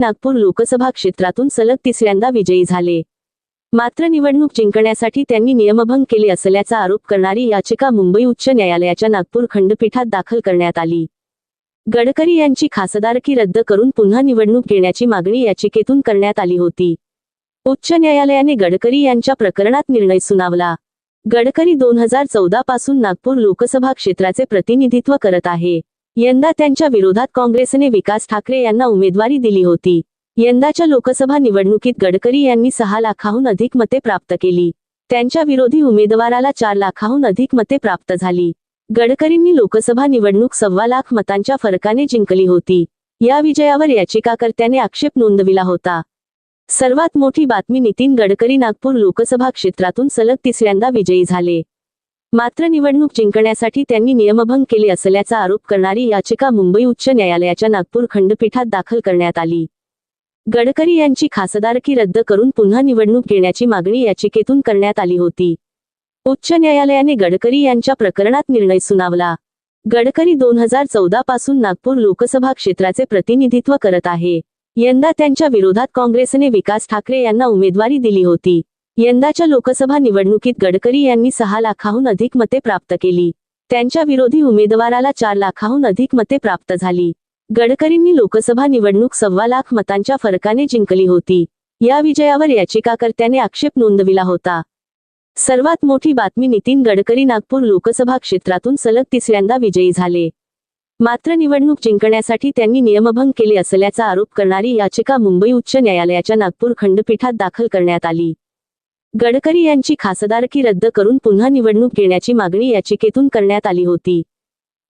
नागपूर लोकसभा क्षेत्रातून सलग तिसऱ्यांदा विजयी झाले. मात्र निवडणूक जिंकण्यासाठी त्यांनी नियमभंग केले असल्याचा आरोप करणारी याचिका मुंबई उच्च न्यायालयाच्या नागपूर खंडपीठात दाखल करण्यात आली. गडकरी यांची खासदारकी रद्द करून पुन्हा निवडणूक घेण्याची मागणी याचिकेतून करण्यात आली होती. उच्च न्यायालयाने गडकरी यांच्या प्रकरणात निर्णय सुनावला. गडकरी दोन हजार चौदा पासून नागपूर लोकसभा क्षेत्राचे प्रतिनिधित्व करत आहे. यंदा त्यांच्या विरोधात काँग्रेसने विकास ठाकरे यांना उमेदवारी दिली होती. यंदाच्या लोकसभा निवडणुकीत गडकरी यांनी सहा लाखाहून अधिक मते प्राप्त केली. त्यांच्या विरोधी उमेदवाराला चार लाखाहून अधिक मते प्राप्त झाली. गडकरींनी लोकसभा निवडणूक सव्वा लाख मतांच्या फरकाने जिंकली होती. या विजयावर याचिकाकर्त्याने आक्षेप नोंदविला होता. सर्वात मोठी बातमी नितीन गडकरी नागपूर लोकसभा क्षेत्रातून सलग तिसऱ्यांदा विजयी झाले. मात्र निवडणूक जिंकण्यासाठी त्यांनी नियमभंग केले असल्याचा आरोप करणारी याचिका मुंबई उच्च न्यायालयाच्या नागपूर खंडपीठात दाखल करण्यात आली. गडकरी यांची खासदारकी रद्द करून पुन्हा निवडणूक घेण्याची मागणी याचिकेतून करण्यात आली होती. उच्च न्यायालयाने गडकरी यांच्या प्रकरणात निर्णय सुनावला. गडकरी दोन हजार चौदा पासून नागपूर लोकसभा क्षेत्राचे प्रतिनिधित्व करत आहे. यंदा त्यांच्या विरोधात काँग्रेसने विकास ठाकरे यांना उमेदवारी दिली होती. यंदाच्या लोकसभा निवडणुकीत गडकरी यांनी सहा लाखाहून अधिक मते प्राप्त केली. त्यांच्या विरोधी उमेदवाराला चार लाखाहून अधिक मते प्राप्त झाली. गडकरींनी लोकसभा निवडणूक सव्वा लाख मतांच्या फरकाने जिंकली होती. या विजयावर याचिकाकर्त्याने आक्षेप नोंदविला होता. सर्वात मोठी बातमी नितीन गडकरी नागपूर लोकसभा क्षेत्रातून सलग तिसऱ्यांदा विजयी झाले. मात्र निवडणूक जिंकण्यासाठी त्यांनी नियमभंग केले असल्याचा आरोप करणारी याचिका मुंबई उच्च न्यायालयाच्या नागपूर खंडपीठात दाखल करण्यात आली. गडकरी यांची खासदारकी रद्द करून पुन्हा निवडणूक घेण्याची मागणी याचिकेतून करण्यात आली होती.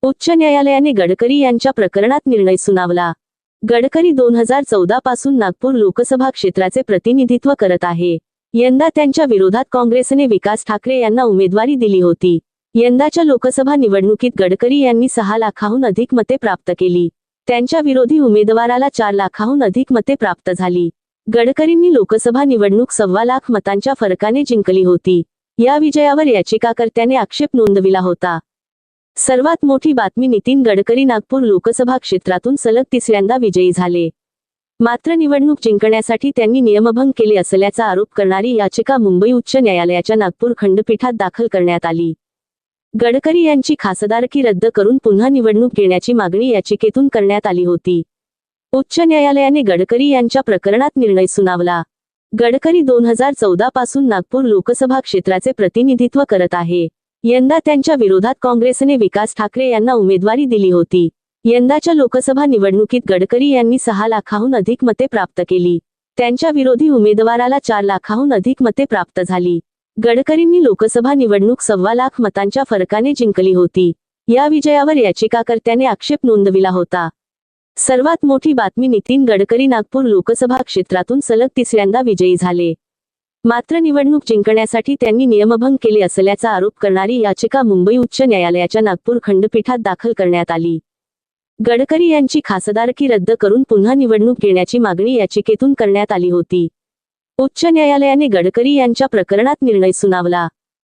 उच्च न्यायालयाने गडकरी यांच्या प्रकरणात निर्णय सुनावला. गडकरी दोन हजार चौदा पासून नागपूर लोकसभा क्षेत्राचे प्रतिनिधित्व करत आहे. यंदा त्यांच्या विरोधात काँग्रेसने विकास ठाकरे यांना उमेदवारी दिली होती. यंदाच्या लोकसभा निवडणुकीत गडकरी यांनी सहा लाखाहून अधिक मते प्राप्त केली. त्यांच्या विरोधी उमेदवाराला चार लाखाहून अधिक मते प्राप्त झाली. गडकरींनी लोकसभा निवडणूक सव्वा लाख मतांच्या फरकाने जिंकली होती. या विजयावर याचिकाकर्त्याने आक्षेप नोंदविला होता. सर्वात मोठी बातमी नितीन गडकरी नागपूर लोकसभा क्षेत्रातून सलग तिसऱ्यांदा विजयी झाले. मात्र निवडणूक जिंकण्यासाठी त्यांनी नियमभंग केले असल्याचा आरोप करणारी याचिका मुंबई उच्च न्यायालयाच्या नागपूर खंडपीठात दाखल करण्यात आली. गडकरी यांची खासदारकी रद्द करून पुन्हा निवडणूक घेण्याची मागणी याचिकेतून करण्यात आली होती. उच्च न्यायालयाने गडकरी यांच्या प्रकरणात निर्णय सुनावला. गडकरी दोन हजार चौदा पासून नागपूर लोकसभा क्षेत्राचे प्रतिनिधित्व करत आहे. यंदा त्यांच्या विरोधात काँग्रेसने विकास ठाकरे यांना उमेदवारी दिली होती. यंदाच्या लोकसभा निवडणुकीत गडकरी यांनी सहा लाखाहून अधिक मते प्राप्त केली. त्यांच्या विरोधी उमेदवाराला चार लाखाहून अधिक मते प्राप्त झाली. गडकरींनी लोकसभा निवडणूक सव्वा लाख मतांच्या फरकाने जिंकली होती. या विजयावर याचिकाकर्त्याने आक्षेप नोंदविला होता. सर्वात मोठी बातमी नितीन गडकरी नागपूर लोकसभा क्षेत्रातून सलग तिसऱ्यांदा विजयी झाले. मात्र निवडणूक जिंकण्यासाठी त्यांनी नियमभंग केले असल्याचा आरोप करणारी याचिका मुंबई उच्च न्यायालयाच्या नागपूर खंडपीठात दाखल करण्यात आली. गडकरी यांची खासदारकी रद्द करून पुन्हा निवडणूक घेण्याची मागणी याचिकेतून करण्यात आली होती. उच्च न्यायालयाने गडकरी यांच्या प्रकरणात निर्णय सुनावला.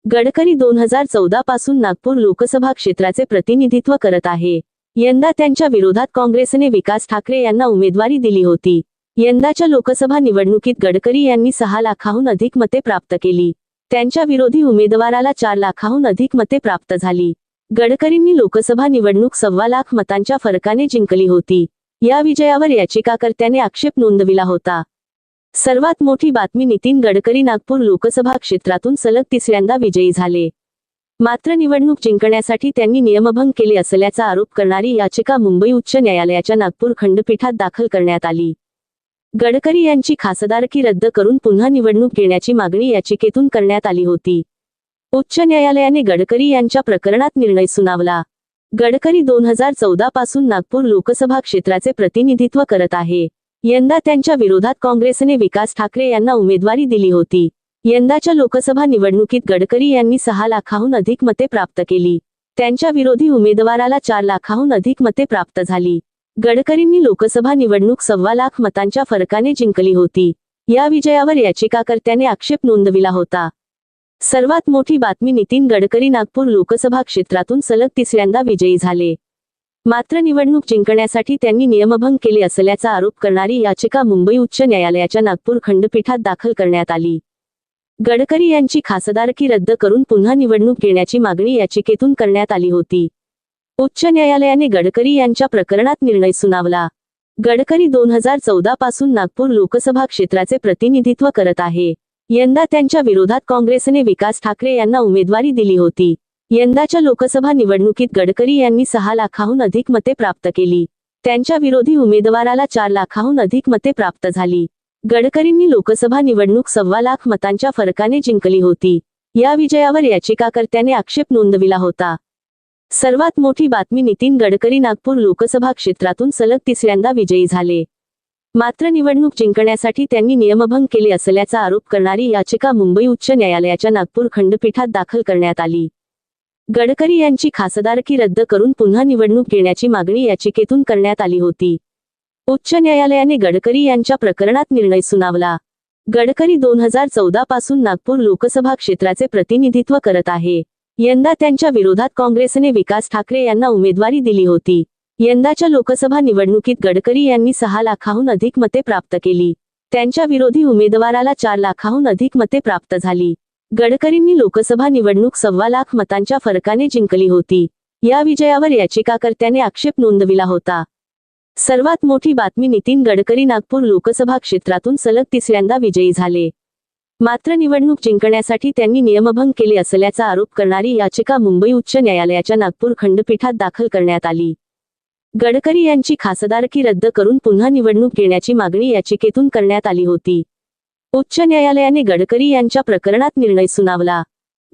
गडकरी दोन हजार चौदा पासून नागपूर लोकसभा क्षेत्राचे प्रतिनिधित्व करत आहे. यंदा त्यांच्या विरोधात काँग्रेसने विकास ठाकरे यांना उमेदवारी दिली होती. यंदाच्या लोकसभा निवडणुकीत गडकरी यांनी सहा लाखाहून अधिक मते प्राप्त केली. त्यांच्या विरोधी उमेदवाराला चार लाखाहून अधिक मते प्राप्त झाली. गडकरींनी लोकसभा निवडणूक सव्वा लाख मतांच्या फरकाने जिंकली होती. या विजयावर याचिकाकर्त्याने आक्षेप नोंदविला होता. सर्वात मोठी बातमी नितीन गडकरी नागपूर लोकसभा क्षेत्रातून सलग तिसऱ्यांदा विजयी झाले. मात्र निवडणूक जिंकण्यासाठी त्यांनी नियमभंग केले असल्याचा आरोप करणारी याचिका मुंबई उच्च न्यायालयाच्या नागपूर खंडपीठात दाखल करण्यात आली. गडकरी यांची खासदारकी रद्द करून पुन्हा निवडणूक घेण्याची मागणी याचिकेतून करण्यात आली होती. उच्च न्यायालयाने गडकरी यांच्या प्रकरणात निर्णय सुनावला. गडकरी दोन हजार चौदा पासून नागपूर लोकसभा क्षेत्राचे प्रतिनिधित्व करत आहे. यंदा त्यांच्या विरोधात काँग्रेसने विकास ठाकरे यांना उमेदवारी दिली होती. यंदाच्या लोकसभा निवडणुकीत गडकरी यांनी सहा लाखाहून अधिक मते प्राप्त केली. त्यांच्या विरोधी उमेदवाराला चार लाखाहून अधिक मते प्राप्त झाली. गडकरींनी लोकसभा निवडणूक सव्वा लाख मतांच्या फरकाने जिंकली होती. या विजयावर याचिकाकर्त्याने आक्षेप नोंदविला होता. सर्वात मोठी बातमी नितीन गडकरी नागपूर लोकसभा क्षेत्रातून सलग तिसऱ्यांदा विजयी झाले. मात्र निवडणूक जिंकण्यासाठी त्यांनी नियमभंग केले असल्याचा आरोप करणारी याचिका मुंबई उच्च न्यायालयाच्या नागपूर खंडपीठात दाखल करण्यात आली. गडकरी यांची खासदारकी रद्द करून पुन्हा निवडणूक घेण्याची मागणी याचिकेतून करण्यात आली होती. उच्च न्यायालयाने गडकरी यांच्या प्रकरणात निर्णय सुनावला. गडकरी दोन हजार चौदा पासून नागपूर लोकसभा क्षेत्राचे प्रतिनिधित्व करत आहे. यंदा त्यांच्या विरोधात काँग्रेसने विकास ठाकरे यांना उमेदवारी दिली होती. यंदाच्या लोकसभा निवडणुकीत गडकरी यांनी सहा लाखाहून अधिक मते प्राप्त केली. त्यांच्या विरोधी उमेदवाराला चार लाखाहून अधिक मते प्राप्त झाली. गडकरींनी लोकसभा निवडणूक सव्वा लाख मतांच्या फरकाने जिंकली होती. या विजयावर याचिकाकर्त्याने आक्षेप नोंदविला होता. सर्वात मोठी बातमी नितीन गडकरी नागपूर लोकसभा क्षेत्रातून सलग तिसऱ्यांदा विजयी झाले. मात्र निवडणूक जिंकण्यासाठी त्यांनी नियमभंग केले असल्याचा आरोप करणारी याचिका मुंबई उच्च न्यायालयाच्या नागपूर खंडपीठात दाखल करण्यात आली. गडकरी यांची खासदारकी रद्द करून पुन्हा निवडणूक घेण्याची मागणी याचिकेतून करण्यात आली होती. उच्च न्यायालयाने गडकरी यांच्या प्रकरणात निर्णय सुनावला. गडकरी दोन हजार चौदा पासून नागपूर लोकसभा क्षेत्राचे प्रतिनिधित्व करत आहे. यंदा त्यांच्या विरोधात काँग्रेसने विकास ठाकरे यांना उमेदवारी दिली होती. यंदाच्या लोकसभा निवडणुकीत गडकरी यांनी सहा लाखाहून अधिक मते प्राप्त केली. त्यांच्या विरोधी उमेदवाराला चार लाखाहून अधिक मते प्राप्त झाली. गडकरींनी लोकसभा निवडणूक सव्वा लाख मतांच्या फरकाने जिंकली होती. या विजयावर याचिकाकर्त्याने आक्षेप नोंदविला होता. सर्वात मोठी बातमी नितीन गडकरी नागपूर लोकसभा क्षेत्रातून सलग तिसऱ्यांदा विजयी झाले. मात्र निवडणूक जिंकण्यासाठी त्यांनी नियमभंग केले असल्याचा आरोप करणारी याचिका मुंबई उच्च न्यायालयाच्या नागपूर खंडपीठात दाखल करण्यात आली. गडकरी यांची खासदारकी रद्द करून पुन्हा निवडणूक घेण्याची मागणी याचिकेतून करण्यात आली होती. उच्च न्यायालयाने गडकरी यांच्या प्रकरणात निर्णय सुनावला.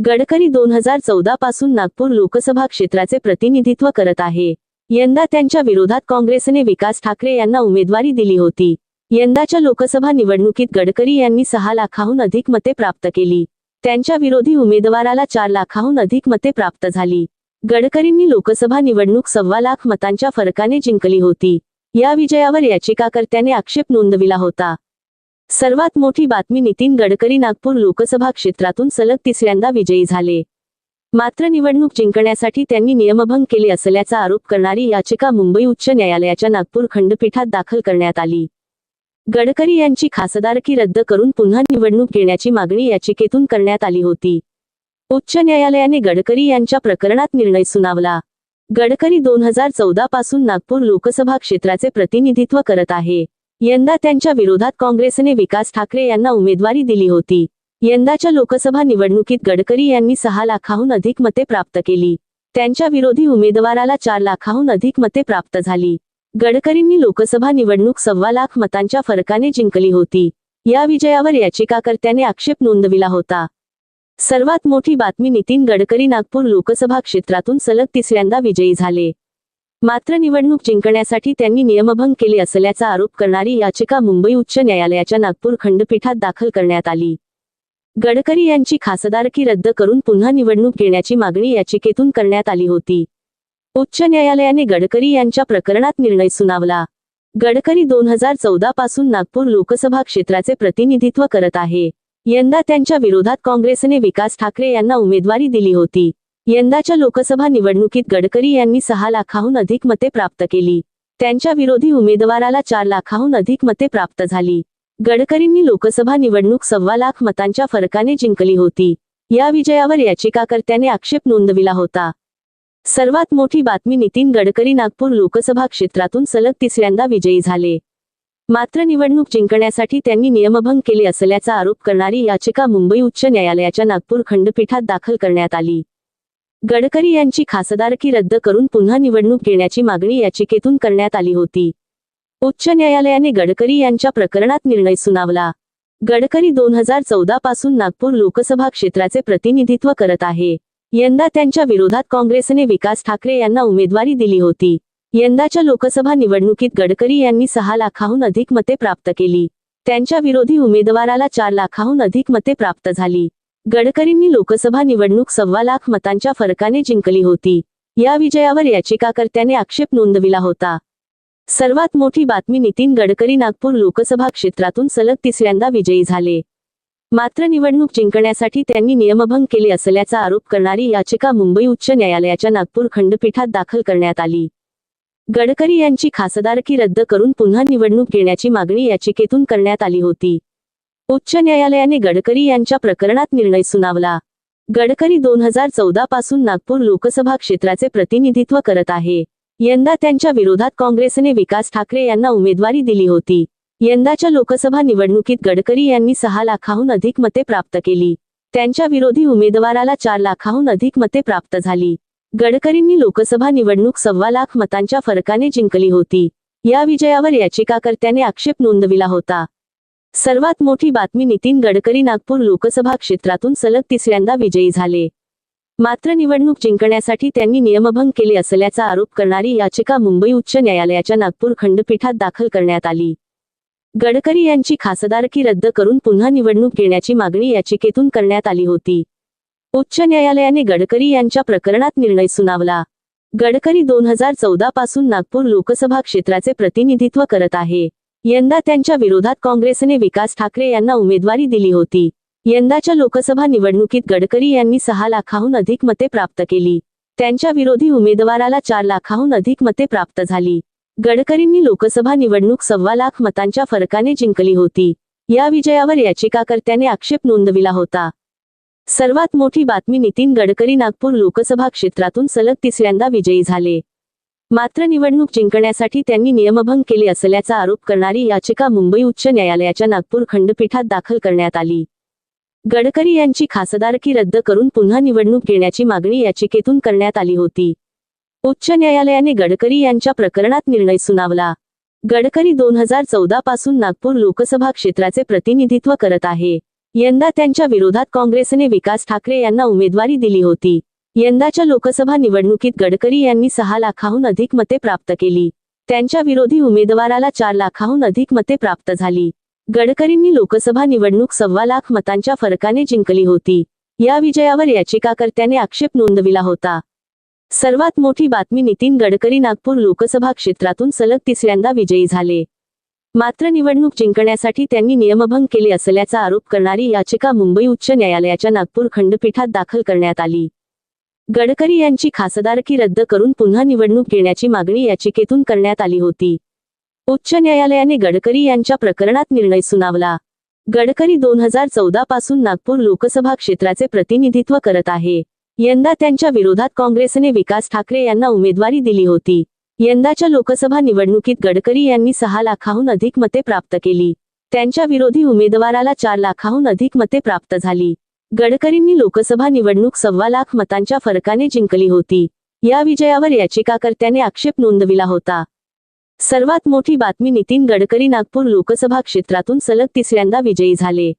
गडकरी दोन हजार चौदा पासून नागपूर लोकसभा क्षेत्राचे प्रतिनिधित्व करत आहे. यंदा त्यांच्या विरोधात काँग्रेसने विकास ठाकरे यांना उमेदवारी दिली होती. यंदाच्या लोकसभा निवडणुकीत गडकरी यांनी सहा लाखाहून अधिक मते प्राप्त केली. त्यांच्या विरोधी उमेदवाराला चार लाखाहून अधिक मते प्राप्त झाली. गडकरींनी लोकसभा निवडणूक सव्वा लाख मतांच्या फरकाने जिंकली होती. या विजयावर याचिकाकर्त्याने आक्षेप नोंदविला होता. सर्वात मोठी बातमी नितीन गडकरी नागपूर लोकसभा क्षेत्रातून सलग तिसऱ्यांदा विजयी झाले. मात्र निवडणूक जिंकण्यासाठी त्यांनी नियमभंग केले असल्याचा आरोप करणारी याचिका मुंबई उच्च न्यायालयाच्या नागपूर खंडपीठात दाखल करण्यात आली. गडकरी यांची खासदारकी रद्द करून पुन्हा निवडणूक घेण्याची मागणी याचिकेतून करण्यात आली होती. उच्च न्यायालयाने गडकरी यांच्या प्रकरणात निर्णय सुनावला. गडकरी दोन हजार चौदा पासून नागपूर लोकसभा क्षेत्राचे प्रतिनिधित्व करत आहे. यंदा त्यांच्या विरोधात काँग्रेसने विकास ठाकरे यांना उमेदवारी दिली होती. यंदाच्या लोकसभा निवडणुकीत गडकरी यांनी सहा लाखाहून अधिक मते प्राप्त केली. त्यांच्या विरोधी उमेदवाराला चार लाखाहून अधिक मते प्राप्त झाली. गडकरींनी लोकसभा निवडणूक सव्वा लाख मतांच्या फरकाने जिंकली होती. या विजयावर याचिकाकर्त्याने आक्षेप नोंदविला होता. सर्वात मोठी बातमी नितीन गडकरी नागपूर लोकसभा क्षेत्रातून सलग तिसऱ्यांदा विजयी झाले. मात्र निवडणूक जिंकण्यासाठी त्यांनी नियमभंग केले असल्याचा आरोप करणारी याचिका मुंबई उच्च न्यायालयाच्या नागपूर खंडपीठात दाखल करण्यात आली. गडकरी यांची खासदारकी रद्द करून पुन्हा निवडणूक घेण्याची मागणी याचिकेतून करण्यात आली होती. उच्च न्यायालयाने गडकरी यांच्या प्रकरणात निर्णय सुनावला. गडकरी दोन हजार चौदा पासून नागपूर लोकसभा क्षेत्राचे प्रतिनिधित्व करत आहे. यंदा त्यांच्या विरोधात काँग्रेसने विकास ठाकरे यांना उमेदवारी दिली होती. यंदाच्या लोकसभा निवडणुकीत गडकरी यांनी सहा लाखाहून अधिक मते प्राप्त केली. त्यांच्या विरोधी उमेदवाराला चार लाखाहून अधिक मते प्राप्त झाली. गडकरींनी लोकसभा निवडणूक सव्वा लाख मतांच्या फरकाने जिंकली होती. या विजयावर याचिकाकर्त्याने आक्षेप नोंदविला होता. सर्वात मोठी बातमी नितीन गडकरी नागपूर लोकसभा क्षेत्रातून सलग तिसऱ्यांदा विजयी झाले. मात्र निवडणूक जिंकण्यासाठी त्यांनी नियमभंग केले असल्याचा आरोप करणारी याचिका मुंबई उच्च न्यायालयाच्या नागपूर खंडपीठात दाखल करण्यात आली. गडकरी यांची खासदारकी रद्द करून पुन्हा निवडणूक घेण्याची मागणी याचिकेतून करण्यात आली होती. उच्च न्यायालयाने गडकरी यांच्या प्रकरणात निर्णय सुनावला. गडकरी दोन हजार चौदा पासून नागपूर लोकसभा क्षेत्राचे प्रतिनिधित्व करत आहे. यंदा त्यांच्या विरोधात काँग्रेसने विकास ठाकरे यांना उमेदवारी दिली होती. यंदाच्या लोकसभा निवडणुकीत गडकरी यांनी सहा लाखाहून अधिक मते प्राप्त केली. त्यांच्या विरोधी उमेदवाराला चार लाखाहून अधिक मते प्राप्त झाली. गडकरींनी लोकसभा निवडणूक सव्वा लाख मतांच्या फरकाने जिंकली होती. या विजयावर याचिकाकर्त्याने आक्षेप नोंदविला होता. सर्वात मोठी बातमी नितीन गडकरी नागपूर लोकसभा क्षेत्रातून सलग तिसऱ्यांदा विजयी झाले. मात्र निवडणूक जिंकण्यासाठी त्यांनी नियमभंग केले असल्याचा आरोप करणारी याचिका मुंबई उच्च न्यायालयाच्या नागपूर खंडपीठात दाखल करण्यात आली. गडकरी यांची खासदारकी रद्द करून पुन्हा निवडणूक घेण्याची मागणी याचिकेतून करण्यात आली होती. उच्च न्यायालयाने गडकरी यांच्या प्रकरणात निर्णय सुनावला. गडकरी दोन हजार चौदा पासून नागपूर लोकसभा क्षेत्राचे प्रतिनिधित्व करत आहे. यंदा त्यांच्या विरोधात काँग्रेसने विकास ठाकरे यांना उमेदवारी दिली होती. यंदाच्या लोकसभा निवडणुकीत गडकरी यांनी सहा लाखाहून अधिक मते प्राप्त केली. त्यांच्या विरोधी उमेदवाराला चार लाखाहून अधिक मते प्राप्त झाली. गडकरींनी लोकसभा निवडणूक सव्वा लाख मतांच्या फरकाने जिंकली होती. या विजयावर याचिकाकर्त्याने आक्षेप नोंदविला होता. सर्वात मोठी बातमी नितीन गडकरी नागपूर लोकसभा क्षेत्रातून सलग तिसऱ्यांदा विजयी झाले. मात्र निवडणूक जिंकण्यासाठी त्यांनी नियमभंग केले असल्याचा आरोप करणारी याचिका मुंबई उच्च न्यायालयाच्या नागपूर खंडपीठात दाखल करण्यात आली. गडकरी यांची खासदारकी रद्द करून पुन्हा निवडणूक घेण्याची मागणी याचिकेतून करण्यात आली होती. उच्च न्यायालयाने गडकरी यांच्या प्रकरणात निर्णय सुनावला. गडकरी दोन हजार चौदा पासून नागपूर लोकसभा क्षेत्राचे प्रतिनिधित्व करत आहे. यंदा त्यांच्या विरोधात काँग्रेसने विकास ठाकरे यांना उमेदवारी दिली होती. यंदाच्या लोकसभा निवडणुकीत गडकरी यांनी सहा लाखाहून अधिक मते प्राप्त केली. त्यांच्या विरोधी उमेदवाराला चार लाखाहून अधिक मते प्राप्त झाली. गडकरींनी लोकसभा निवडणूक सव्वा लाख मतांच्या फरकाने जिंकली होती. या विजयावर याचिकाकर्त्याने आक्षेप नोंदविला होता. सर्वात मोठी बातमी नितीन गडकरी नागपूर लोकसभा क्षेत्रातून सलग तिसऱ्यांदा विजयी झाले. मात्र निवडणूक जिंकण्यासाठी त्यांनी नियमभंग केले असल्याचा आरोप करणारी याचिका मुंबई उच्च न्यायालयाच्या नागपूर खंडपीठात दाखल करण्यात आली. गडकरी यांची खासदारकी रद्द करून पुन्हा निवडणूक घेण्याची मागणी याचिकेतून करण्यात आली होती. उच्च न्यायालयाने गडकरी यांच्या प्रकरणात निर्णय सुनावला. गडकरी दोन हजार चौदा पासून नागपूर लोकसभा क्षेत्राचे प्रतिनिधित्व करत आहे. यंदा त्यांच्या विरोधात काँग्रेसने विकास ठाकरे यांना उमेदवारी दिली होती. यंदाच्या लोकसभा निवडणुकीत गडकरी यांनी सहा लाखाहून अधिक मते प्राप्त केली. त्यांच्या विरोधी उमेदवाराला चार लाखाहून अधिक मते प्राप्त झाली. गडकरींनी लोकसभा निवडणूक सव्वा लाख मतांच्या फरकाने जिंकली होती. या विजयावर याचिकाकर्त्याने आक्षेप नोंदविला होता. सर्वात मोठी बातमी नितीन गडकरी नागपूर लोकसभा क्षेत्रातून सलग तिसऱ्यांदा विजयी झाले. मात्र निवडणूक जिंकण्यासाठी त्यांनी नियमभंग केले असल्याचा आरोप करणारी याचिका मुंबई उच्च न्यायालयाच्या नागपूर खंडपीठात दाखल करण्यात आली. गडकरी यांची खासदारकी रद्द करून पुन्हा निवडणूक घेण्याची मागणी याचिकेतून करण्यात आली होती. उच्च न्यायालयाने गडकरी यांच्या प्रकरणात निर्णय सुनावला. गडकरी दोन हजार चौदा पासून नागपूर लोकसभा क्षेत्राचे प्रतिनिधित्व करत आहे. यंदा त्यांच्या विरोधात काँग्रेसने विकास ठाकरे यांना उमेदवारी दिली होती. यंदाच्या लोकसभा निवडणुकीत गडकरी यांनी सहा लाखाहून अधिक मते प्राप्त केली. त्यांच्या विरोधी उमेदवाराला चार लाखाहून अधिक मते प्राप्त झाली. गडकरींनी लोकसभा निवडणूक सव्वा लाख मतांच्या फरकाने जिंकली होती. या विजयावर याचिकाकर्त्याने आक्षेप नोंदविला होता. सर्वात मोठी बातमी नितीन गडकरी नागपूर लोकसभा क्षेत्रातून सलग तिसऱ्यांदा विजयी झाले.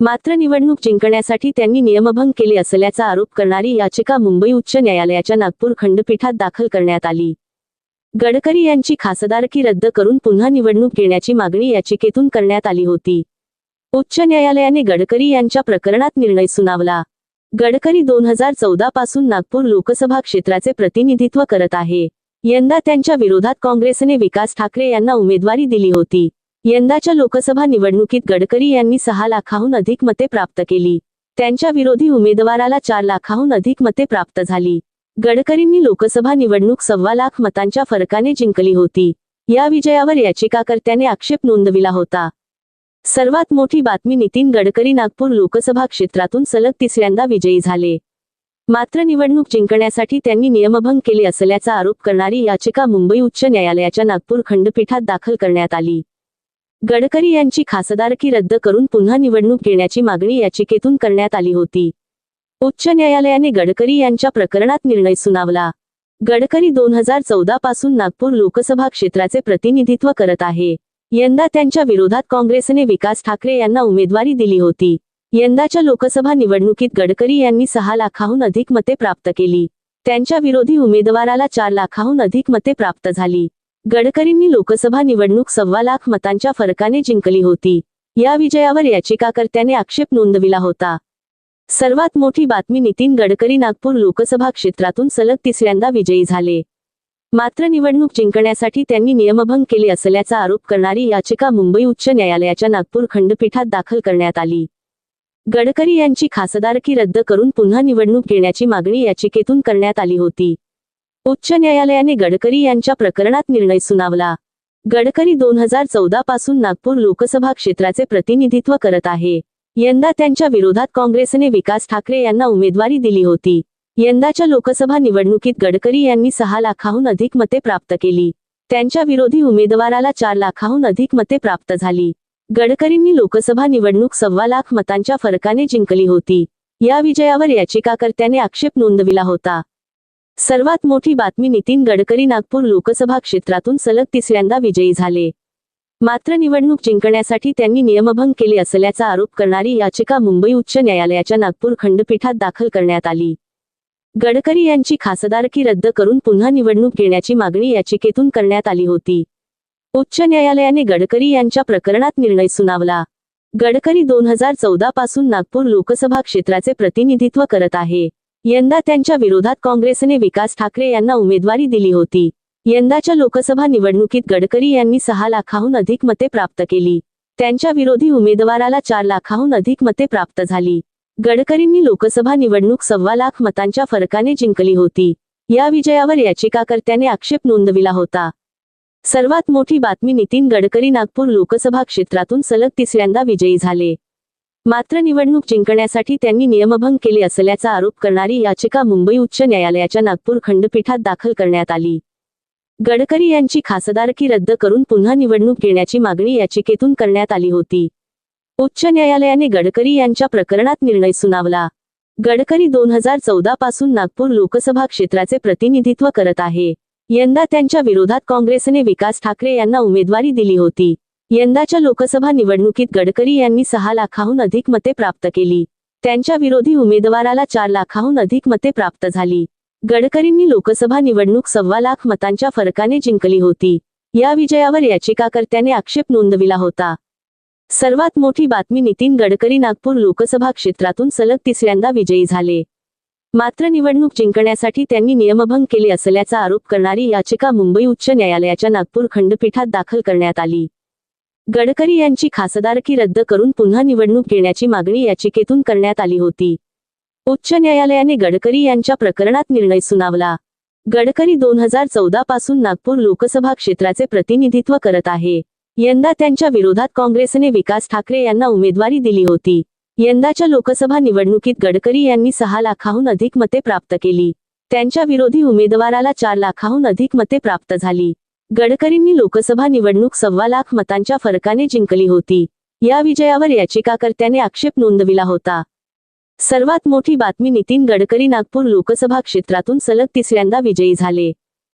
मात्र निवडणूक जिंकण्यासाठी त्यांनी नियमभंग केले असल्याचा आरोप करणारी याचिका मुंबई उच्च न्यायालयाच्या नागपूर खंडपीठात दाखल करण्यात आली. गडकरी यांची खासदारकी रद्द करून पुन्हा निवडणूक घेण्याची मागणी याचिकेतून करण्यात आली होती. उच्च न्यायालयाने गडकरी यांच्या प्रकरणात निर्णय सुनावला. गडकरी दोन हजार चौदा पासून नागपूर लोकसभा क्षेत्राचे प्रतिनिधित्व करत आहे. यंदा त्यांच्या विरोधात काँग्रेसने विकास ठाकरे यांना उमेदवारी दिली होती. यंदाच्या लोकसभा निवडणुकीत गडकरी यांनी सहा लाखाहून अधिक मते प्राप्त केली. त्यांच्या विरोधी उमेदवाराला चार लाखाहून अधिक मते प्राप्त झाली. गडकरींनी लोकसभा निवडणूक सव्वा लाख मतांच्या फरकाने जिंकली होती. या विजयावर याचिकाकर्त्याने आक्षेप नोंदविला होता. सर्वात मोठी बातमी नितीन गडकरी नागपूर लोकसभा क्षेत्रातून सलग तिसऱ्यांदा विजयी झाले. मात्र निवडणूक जिंकण्यासाठी त्यांनी नियमभंग केले असल्याचा आरोप करणारी याचिका मुंबई उच्च न्यायालयाच्या नागपूर खंडपीठात दाखल करण्यात आली. गडकरी यांची खासदारकी रद्द करून पुन्हा निवडणूक घेण्याची मागणी याचिकेतून करण्यात आली होती. उच्च न्यायालयाने गडकरी यांच्या प्रकरणात निर्णय सुनावला. गडकरी दोन हजार चौदा पासून नागपूर लोकसभा क्षेत्राचे प्रतिनिधित्व करत आहे. यंदा त्यांच्या विरोधात काँग्रेसने विकास ठाकरे यांना उमेदवारी दिली होती. यंदाच्या लोकसभा निवडणुकीत गडकरी यांनी सहा लाखाहून अधिक मते प्राप्त केली. त्यांच्या विरोधी उमेदवाराला चार लाखाहून अधिक मते प्राप्त झाली. गडकरींनी लोकसभा निवडणूक सव्वा लाख मतांच्या फरकाने जिंकली होती. या विजयावर याचिकाकर्त्याने आक्षेप नोंदविला होता. सर्वात मोठी बातमी नितीन गडकरी नागपूर लोकसभा क्षेत्रातून सलग तिसऱ्यांदा विजयी झाले. मात्र निवडणूक जिंकण्यासाठी त्यांनी नियमभंग केले असल्याचा आरोप करणारी याचिका मुंबई उच्च न्यायालयाच्या नागपूर खंडपीठात दाखल करण्यात आली. गडकरी यांची खासदारकी रद्द करून पुन्हा निवडणूक घेण्याची मागणी याचिकेतून करण्यात आली होती. उच्च न्यायालयाने गडकरी यांच्या प्रकरणात निर्णय सुनावला. गडकरी दोन हजार चौदा पासून नागपूर लोकसभा क्षेत्राचे प्रतिनिधित्व करत आहे. यंदा त्यांच्या विरोधात काँग्रेसने विकास ठाकरे यांना उमेदवारी दिली होती. यंदाच्या लोकसभा निवडणुकीत गडकरी यांनी सहा लाखाहून अधिक मते प्राप्त केली. त्यांच्या विरोधी उमेदवाराला चार लाखाहून अधिक मते प्राप्त झाली. गडकरींनी लोकसभा निवडणूक सव्वा लाख मतांच्या फरकाने जिंकली होती. या विजयावर याचिकाकर्त्याने आक्षेप नोंदविला होता. सर्वात मोठी बातमी नितीन गडकरी नागपूर लोकसभा क्षेत्रातून सलग तिसऱ्यांदा विजयी झाले. मात्र निवडणूक जिंकण्यासाठी त्यांनी नियमभंग केले असल्याचा आरोप करणारी याचिका मुंबई उच्च न्यायालयाच्या नागपूर खंडपीठात दाखल करण्यात आली. गडकरी यांची खासदारकी रद्द करून पुन्हा निवडणूक घेण्याची मागणी याचिकेतून करण्यात आली होती. उच्च न्यायालयाने गडकरी यांच्या प्रकरणात निर्णय सुनावला. गडकरी दोन हजार चौदा पासून नागपूर लोकसभा क्षेत्राचे प्रतिनिधित्व करत आहे. यंदा त्यांच्या विरोधात काँग्रेसने विकास ठाकरे यांना उमेदवारी दिली होती. यंदाच्या लोकसभा निवडणुकीत गडकरी यांनी सहा लाखाहून अधिक मते प्राप्त केली. त्यांच्या विरोधी उमेदवाराला चार लाखाहून अधिक मते प्राप्त झाली. गडकरींनी लोकसभा निवडणूक सव्वा लाख मतांच्या फरकाने जिंकली होती. या विजयावर याचिकाकर्त्याने आक्षेप नोंदविला होता. सर्वात मोठी बातमी नितीन गडकरी नागपूर लोकसभा क्षेत्रातून सलग तिसऱ्यांदा विजयी झाले. मात्र निवडणूक जिंकण्यासाठी त्यांनी नियमभंग केले असल्याचा आरोप करणारी याचिका मुंबई उच्च न्यायालयाच्या नागपूर खंडपीठात दाखल करण्यात आली. गडकरी यांची खासदारकी रद्द करून पुन्हा निवडणूक घेण्याची मागणी याचिकेतून करण्यात आली होती. उच्च न्यायालयाने गडकरी यांच्या प्रकरणात निर्णय सुनावला. गडकरी दोन हजार चौदा पासून नागपूर लोकसभा क्षेत्राचे प्रतिनिधित्व करत आहे. यंदा त्यांच्या विरोधात काँग्रेसने विकास ठाकरे यांना उमेदवारी दिली होती. यंदाच्या लोकसभा निवडणुकीत गडकरी यांनी सहा लाखाहून अधिक मते प्राप्त केली. त्यांच्या विरोधी उमेदवाराला चार लाखाहून अधिक मते प्राप्त झाली. गडकरींनी लोकसभा निवडणूक सव्वा लाख मतांच्या फरकाने जिंकली होती. या विजयावर याचिकाकर्त्याने आक्षेप नोंदविला होता. सर्वात मोठी बातमी नितीन गडकरी नागपूर लोकसभा क्षेत्रातून सलग तिसऱ्यांदा विजयी झाले. मात्र निवडणूक जिंकण्यासाठी त्यांनी नियमभंग केले असल्याचा आरोप करणारी याचिका मुंबई उच्च न्यायालयाच्या नागपूर खंडपीठात दाखल करण्यात आली. गडकरी यांची खासदारकी रद्द करून पुन्हा निवडणूक घेण्याची मागणी याचिकेतून करण्यात आली मागणी याचिकेतून करण्यात आली होती. उच्च न्यायालयाने गडकरी यांच्या प्रकरणात निर्णय सुनावला. गडकरी दोन हजार चौदा पासून नागपूर लोकसभा क्षेत्राचे प्रतिनिधित्व करत आहे. यंदा त्यांच्या विरोधात काँग्रेसने विकास ठाकरे यांना उमेदवारी दिली होती. यंदाच्या लोकसभा निवडणुकीत गडकरी यांनी सहा लाखाहून अधिक मते प्राप्त केली. त्यांच्या विरोधी उमेदवाराला चार लाखाहून अधिक मते प्राप्त झाली. गडकरींनी लोकसभा निवडणूक सव्वा लाख मतांच्या फरकाने जिंकली होती. या विजयावर याचिकाकर्त्याने आक्षेप नोंदविला होता. सर्वात मोठी बातमी नितीन गडकरी नागपूर लोकसभा क्षेत्रातून सलग तिसऱ्यांदा विजयी झाले.